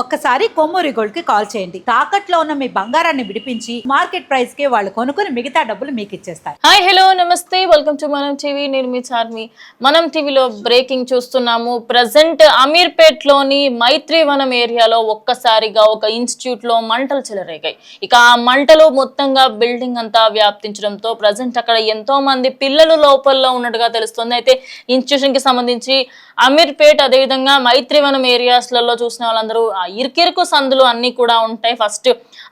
ఒక్కసారి కొమ్మూరి గోల్డ్కి కాల్ చేయండి. తాకట్లో ఉన్న మీ బంగారాన్ని విడిపించి మార్కెట్ ప్రైస్కి వాళ్ళు కొనుక్కుని మిగతా డబ్బులు మీకు ఇచ్చేస్తారు. హాయ్ హలో నమస్తే. Welcome to Manam TV. నేను మీ చార్మి. మనం టీవీలో బ్రేకింగ్ చూస్తున్నాము. ప్రజెంట్ అమీర్పేట్లోని మైత్రివనం ఏరియాలో ఒక్కసారిగా ఒక ఇన్స్టిట్యూట్లో మంటలు చెలరేగాయి. ఇక ఆ మంటలు మొత్తంగా బిల్డింగ్ అంతా వ్యాప్తించడంతో ప్రజెంట్ అక్కడ ఎంతో మంది పిల్లలు లోపల ఉన్నట్టుగా తెలుస్తుంది. అయితే ఇన్స్టిట్యూషన్కి సంబంధించి అమీర్పేట్ అదేవిధంగా మైత్రివనం ఏరియాస్లలో చూసిన వాళ్ళందరూ ఇరుకిరుకు సందులు అన్నీ కూడా ఉంటాయి. ఫస్ట్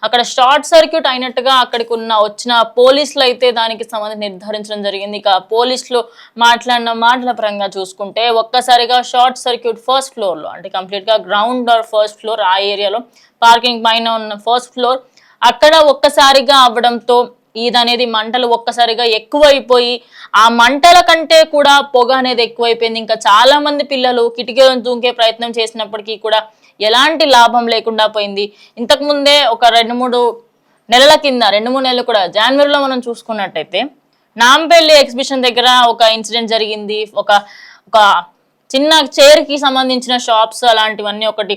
అక్కడ షార్ట్ సర్క్యూట్ అయినట్టుగా అక్కడికి ఉన్న వచ్చిన పోలీసులు అయితే దానికి సంబంధించి నిర్ధారించడం జరిగింది. ఇక పోలీసులు మాట్లాడిన మాటల పరంగా చూసుకుంటే ఒక్కసారిగా షార్ట్ సర్క్యూట్ ఫస్ట్ ఫ్లోర్లో అంటే కంప్లీట్గా గ్రౌండ్ ఆర్ ఫస్ట్ ఫ్లోర్ ఆ ఏరియాలో పార్కింగ్ పైన ఉన్న ఫస్ట్ ఫ్లోర్ అక్కడ ఒక్కసారిగా అవ్వడంతో ఈదనేది మంటలు ఒక్కసారిగా ఎక్కువైపోయి ఆ మంటల కంటే కూడా పొగ అనేది ఎక్కువైపోయింది. ఇంకా చాలా మంది పిల్లలు కిటికీలను దూకే ప్రయత్నం చేసినప్పటికీ కూడా ఎలాంటి లాభం లేకుండా పోయింది. ఇంతకు ముందే ఒక రెండు మూడు నెలల కింద రెండు మూడు నెలలు కూడా జనవరిలో మనం చూసుకున్నట్టయితే నాంపల్లి ఎగ్జిబిషన్ దగ్గర ఒక ఇన్సిడెంట్ జరిగింది. ఒక ఒక చిన్న చైర్కి సంబంధించిన షాప్స్ అలాంటివన్నీ ఒకటి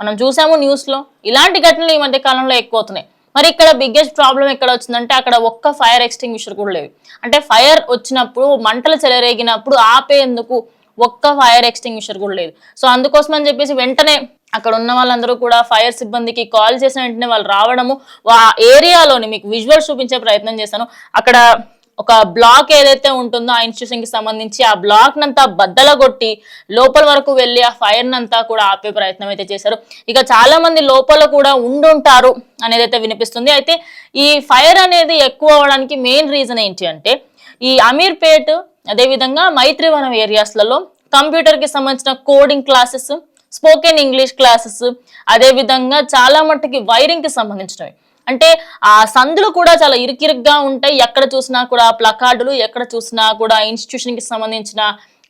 మనం చూసాము న్యూస్లో. ఇలాంటి ఘటనలు ఈ మధ్య కాలంలో ఎక్కువ అవుతున్నాయి మరి ఇక్కడ బిగ్గెస్ట్ ప్రాబ్లం ఎక్కడ వచ్చిందంటే అక్కడ ఒక్క ఫైర్ ఎక్స్టింగ్విషర్ కూడా లేవు. అంటే ఫైర్ వచ్చినప్పుడు మంటలు చెలరేగినప్పుడు ఆపేందుకు ఒక్క ఫైర్ ఎక్స్టింగ్విషర్ కూడా లేదు. సో అందుకోసం అని చెప్పేసి వెంటనే అక్కడ ఉన్న వాళ్ళందరూ కూడా ఫైర్ సిబ్బందికి కాల్ చేసిన వెంటనే వాళ్ళు రావడము ఆ ఏరియాలోని మీకు విజువల్ చూపించే ప్రయత్నం చేశాను. అక్కడ ఒక బ్లాక్ ఏదైతే ఉంటుందో ఆ ఇన్స్టిట్యూషన్కి సంబంధించి ఆ బ్లాక్ నంతా బద్దలగొట్టి లోపల వరకు వెళ్ళి ఆ ఫైర్ నంతా కూడా ఆపే ప్రయత్నం అయితే చేశారు. ఇక చాలా మంది లోపల కూడా ఉండుంటారు అనేది అయితే వినిపిస్తుంది. అయితే ఈ ఫైర్ అనేది ఎక్కువ అవడానికి మెయిన్ రీజన్ ఏంటి అంటే ఈ అమీర్పేట్ అదేవిధంగా మైత్రివనం ఏరియాస్లలో కంప్యూటర్కి సంబంధించిన coding classes spoken English classes అదేవిధంగా చాలా మట్టుకి వైరింగ్కి సంబంధించినవి. అంటే ఆ సందులు కూడా చాలా ఇరుకిరుగ్గా ఉంటాయి. ఎక్కడ చూసినా కూడా ప్లకార్డులు ఎక్కడ చూసినా కూడా ఇన్స్టిట్యూషన్కి సంబంధించిన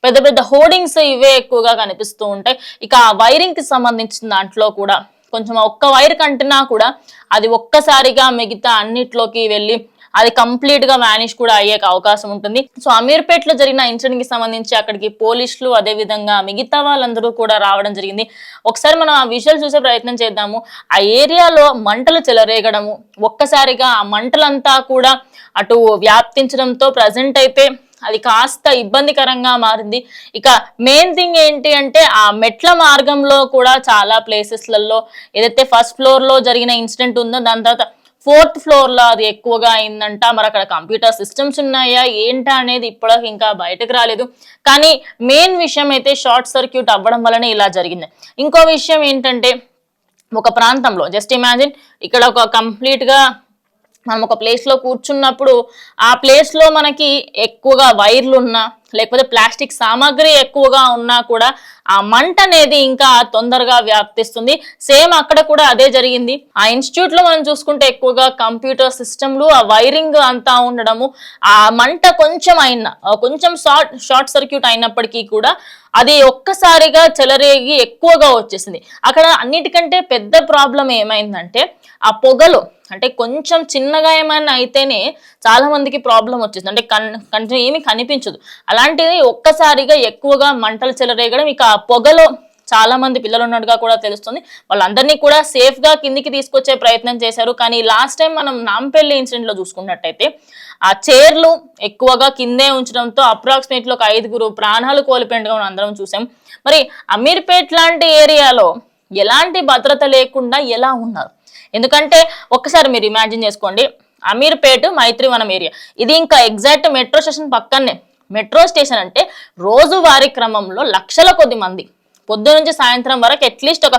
పెద్ద పెద్ద హోర్డింగ్స్ ఇవే ఎక్కువగా కనిపిస్తూ ఉంటాయి. ఇక ఆ వైరింగ్కి సంబంధించిన దాంట్లో కూడా కొంచెం ఒక్క వైర్ కంటున్నా కూడా అది ఒక్కసారిగా మిగతా అన్నిట్లోకి వెళ్ళి అది కంప్లీట్గా వ్యానిష్ కూడా అయ్యే అవకాశం ఉంటుంది. సో అమీర్పేట్లో జరిగిన ఇన్సిడెంట్కి సంబంధించి అక్కడికి పోలీసులు అదే విధంగా మిగతా వాళ్ళందరూ కూడా రావడం జరిగింది. ఒకసారి మనం ఆ విజువల్ చూసే ప్రయత్నం చేద్దాము. ఆ ఏరియాలో మంటలు చెలరేగడము ఒక్కసారిగా ఆ మంటలంతా కూడా అటు వ్యాప్తించడంతో ప్రజెంట్ అయితే అది కాస్త ఇబ్బందికరంగా మారింది. ఇక మెయిన్ థింగ్ ఏంటి అంటే ఆ మెట్ల మార్గంలో కూడా చాలా ప్లేసెస్లలో ఏదైతే ఫస్ట్ ఫ్లోర్లో జరిగిన ఇన్సిడెంట్ ఉందో దాని తర్వాత ఫోర్త్ ఫ్లోర్లో అది ఎక్కువగా అయిందంట. మరి అక్కడ కంప్యూటర్ సిస్టమ్స్ ఉన్నాయా? ఏంటా అనేది ఇప్పటికి ఇంకా బయటకు రాలేదు. కానీ మెయిన్ విషయం అయితే షార్ట్ సర్క్యూట్ అవ్వడం వలన ఇలా జరిగింది. ఇంకో విషయం ఏంటంటే ఒక ప్రాంతంలో జస్ట్ ఇమాజిన్ ఇక్కడ ఒక కంప్లీట్గా మనం ఒక ప్లేస్లో కూర్చున్నప్పుడు ఆ ప్లేస్లో మనకి ఎక్కువగా వైర్లు ఉన్నా లేకపోతే ప్లాస్టిక్ సామాగ్రి ఎక్కువగా ఉన్నా కూడా ఆ మంట అనేది ఇంకా తొందరగా వ్యాప్తిస్తుంది. సేమ్ అక్కడ కూడా అదే జరిగింది. ఆ ఇన్స్టిట్యూట్లో మనం చూసుకుంటే ఎక్కువగా కంప్యూటర్ సిస్టమ్లు ఆ వైరింగ్ అంతా ఉండడము ఆ మంట కొంచెం అయినా కొంచెం షార్ట్ షార్ట్ సర్క్యూట్ అయినప్పటికీ కూడా అది ఒక్కసారిగా చెలరేగి ఎక్కువగా వచ్చేసింది. అక్కడ అన్నిటికంటే పెద్ద ప్రాబ్లం ఏమైందంటే ఆ పొగలు అంటే కొంచెం చిన్నగా ఏమైనా అయితేనే చాలా మందికి ప్రాబ్లం వచ్చేసింది. అంటే కన్ కంటే ఏమీ కనిపించదు. అలాంటిది ఒక్కసారిగా ఎక్కువగా మంటలు చెలరేగడం ఇక ఆ పొగలో చాలా మంది పిల్లలు ఉన్నట్టుగా కూడా తెలుస్తుంది. వాళ్ళందరినీ కూడా సేఫ్గా కిందికి తీసుకొచ్చే ప్రయత్నం చేశారు. కానీ లాస్ట్ టైం మనం నాంపల్లి ఇన్సిడెంట్లో చూసుకున్నట్టయితే ఆ చైర్లు ఎక్కువగా కిందే ఉంచడంతో అప్రాక్సిమేట్లీ ఒక ఐదుగురు ప్రాణాలు కోల్పోయినట్టుగా మనం అందరం చూసాం. మరి అమీర్పేట్ లాంటి ఏరియాలో ఎలాంటి భద్రత లేకుండా ఎలా ఉన్నారు? ఎందుకంటే ఒక్కసారి మీరు ఇమాజిన్ చేసుకోండి. అమీర్పేట్ మైత్రివనం ఏరియా ఇది ఇంకా ఎగ్జాక్ట్ మెట్రో స్టేషన్ పక్కనే మెట్రో స్టేషన్ అంటే రోజువారీ క్రమంలో లక్షల కొద్ది మంది. పొద్దు నుంచి సాయంత్రం వరకు అట్లీస్ట్ ఒక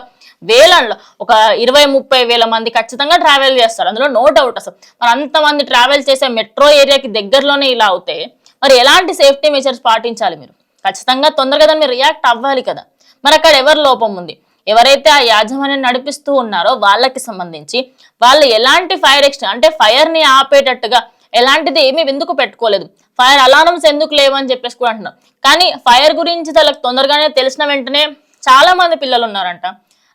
వేలలో ఒక ఇరవై ముప్పై వేల మంది ఖచ్చితంగా ట్రావెల్ చేస్తారు. అందులో నో డౌట్ అసలు. మరి అంతమంది ట్రావెల్ చేసే మెట్రో ఏరియాకి దగ్గరలోనే ఇలా అవుతే మరి ఎలాంటి సేఫ్టీ మెజర్స్ పాటించాలి మీరు? ఖచ్చితంగా తొందరగా దాన్ని మీరు రియాక్ట్ అవ్వాలి కదా. మరి అక్కడ ఎవరి లోపం ఉంది? ఎవరైతే ఆ యాజమాన్యం నడిపిస్తూ ఉన్నారో వాళ్ళకి సంబంధించి వాళ్ళు ఎలాంటి ఫైర్ ఎక్స్టెన్ అంటే ఫైర్ని ఆపేటట్టుగా ఎలాంటిది ఏమీ ఎందుకు పెట్టుకోలేదు. ఫైర్ అలారమ్స్ ఎందుకు లేవని చెప్పేసి కూడా అంటున్నారు కానీ ఫైర్ గురించి వాళ్ళకి తొందరగానే తెలిసిన వెంటనే చాలా మంది పిల్లలు ఉన్నారంట.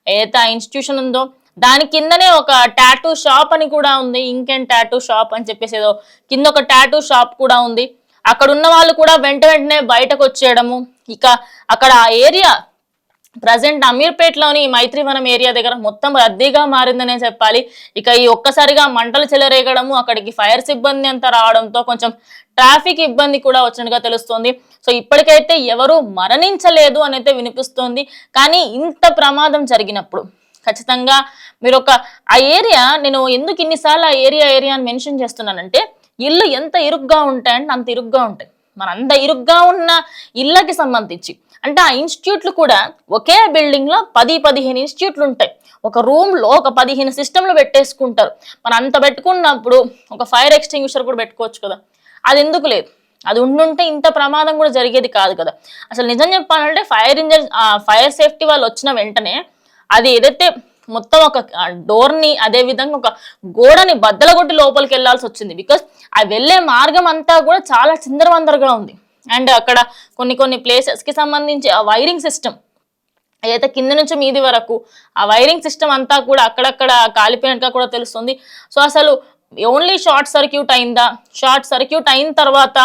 ఏదైతే ఆ ఇన్స్టిట్యూషన్ ఉందో దాని కిందనే ఒక టాటూ షాప్ అని కూడా ఉంది. ఇంకెన్ టాటూ షాప్ అని చెప్పేసి ఏదో కింద ఒక టాటూ షాప్ కూడా ఉంది. అక్కడ ఉన్న వాళ్ళు కూడా వెంట వెంటనే బయటకు వచ్చేయడము. ఇక అక్కడ ఆ ఏరియా ప్రజెంట్ అమీర్పేటలోని మైత్రివనం ఏరియా దగ్గర మొత్తం రద్దీగా మారిందనే చెప్పాలి. ఇక ఈ ఒక్కసారిగా మంటలు చెలరేగడము అక్కడికి ఫైర్ సిబ్బంది అంతా రావడంతో కొంచెం ట్రాఫిక్ ఇబ్బంది కూడా వచ్చినట్టుగా తెలుస్తోంది. సో ఇప్పటికైతే ఎవరు మరణించలేదు అని అయితే వినిపిస్తోంది. కానీ ఇంత ప్రమాదం జరిగినప్పుడు ఖచ్చితంగా మీరు ఒక ఆ ఏరియా నేను ఎందుకు ఇన్నిసార్లు ఆ ఏరియా ఏరియా అని మెన్షన్ చేస్తున్నానంటే ఇల్లు ఎంత ఇరుగ్గా ఉంటాయంటే అంత ఇరుగ్గా ఉంటాయి. మన అంత ఇరుగ్గా ఉన్న ఇళ్ళకి సంబంధించి. అంటే ఆ ఇన్స్టిట్యూట్లు కూడా ఒకే బిల్డింగ్లో పది పదిహేను ఇన్స్టిట్యూట్లు ఉంటాయి. ఒక రూమ్లో ఒక పదిహేను సిస్టంలు పెట్టేసుకుంటారు. మనం అంత పెట్టుకున్నప్పుడు ఒక ఫైర్ ఎక్స్టింగ్విషర్ కూడా పెట్టుకోవచ్చు కదా. అది ఎందుకు లేదు? అది ఉండుంటే ఇంత ప్రమాదం కూడా జరిగేది కాదు కదా. అసలు నిజం చెప్పాలంటే ఫైర్ ఇంజన్ ఫైర్ సేఫ్టీ వాళ్ళు వచ్చిన వెంటనే అది ఏదైతే మొత్తం ఒక డోర్ని అదేవిధంగా అదే విధంగా ఒక గోడని బద్దలగొట్టి లోపలికి వెళ్ళాల్సి వచ్చింది. బికాస్ ఆ వెళ్ళే మార్గం అంతా కూడా చాలా చిందరవందరగా ఉంది. అండ్ అక్కడ కొన్ని కొన్ని ప్లేసెస్కి సంబంధించి ఆ వైరింగ్ సిస్టమ్ ఏదైతే కింద నుంచి మీది వరకు ఆ వైరింగ్ సిస్టమ్ అంతా కూడా అక్కడక్కడ కాలిపోయినట్టుగా కూడా తెలుస్తుంది. సో అసలు ఓన్లీ షార్ట్ సర్క్యూట్ అయిందా? షార్ట్ సర్క్యూట్ అయిన తర్వాత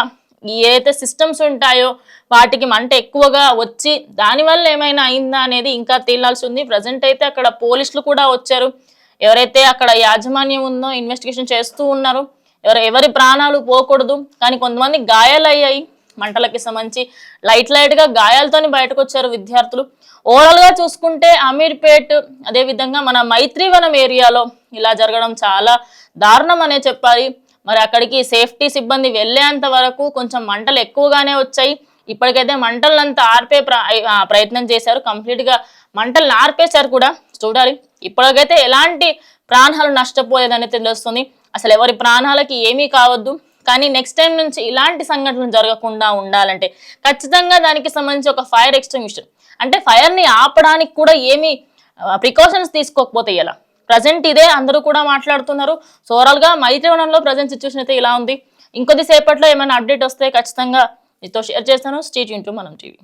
ఏదైతే సిస్టమ్స్ ఉంటాయో వాటికి మంట ఎక్కువగా వచ్చి దానివల్ల ఏమైనా అయిందా అనేది ఇంకా తేలాల్సి ఉంది. ప్రజెంట్ అయితే అక్కడ పోలీసులు కూడా వచ్చారు. ఎవరైతే అక్కడ యాజమాన్యం ఉందో ఇన్వెస్టిగేషన్ చేస్తూ ఉన్నారు. ఎవరు ఎవరి ప్రాణాలు పోకూడదు. కానీ కొంతమంది గాయాలయ్యాయి. మంటలకి సంబంధించి లైట్ లైట్గా గాయాలతోని బయటకు వచ్చారు విద్యార్థులు. ఓవరాల్గా చూసుకుంటే అమీర్పేట్ అదే విధంగా మన మైత్రివనం ఏరియాలో ఇలా జరగడం చాలా దారుణం అనే చెప్పాలి. మరి అక్కడికి సేఫ్టీ సిబ్బంది వెళ్ళేంత వరకు కొంచెం మంటలు ఎక్కువగానే వచ్చాయి. ఇప్పటికైతే మంటలంతా ఆర్పే ప్ర- ప్రయత్నం చేశారు. కంప్లీట్గా మంటలను ఆర్పేశారు కూడా. చూడాలి. ఇప్పటికైతే ఎలాంటి ప్రాణాలు నష్టపోలేదని తెలుస్తుంది. అసలు ఎవరి ప్రాణాలకి ఏమీ కావద్దు. కానీ నెక్స్ట్ టైం నుంచి ఇలాంటి సంఘటనలు జరగకుండా ఉండాలంటే ఖచ్చితంగా దానికి సంబంధించి ఒక ఫైర్ ఎక్స్టింగ్విషన్ అంటే ఫైర్ని ఆపడానికి కూడా ఏమీ ప్రికాషన్స్ తీసుకోకపోతే ఎలా? ప్రజెంట్ ఇదే అందరూ కూడా మాట్లాడుతున్నారు. సో ఓవరాల్గా మైత్రివనంలో ప్రజెంట్ సిచ్యువేషన్ అయితే ఇలా ఉంది. ఇంకొద్ది సేపట్లో ఏమైనా అప్డేట్ వస్తే ఖచ్చితంగా మీతో షేర్ చేస్తాను. స్టేట్ ఇంటూ మనం టీవీ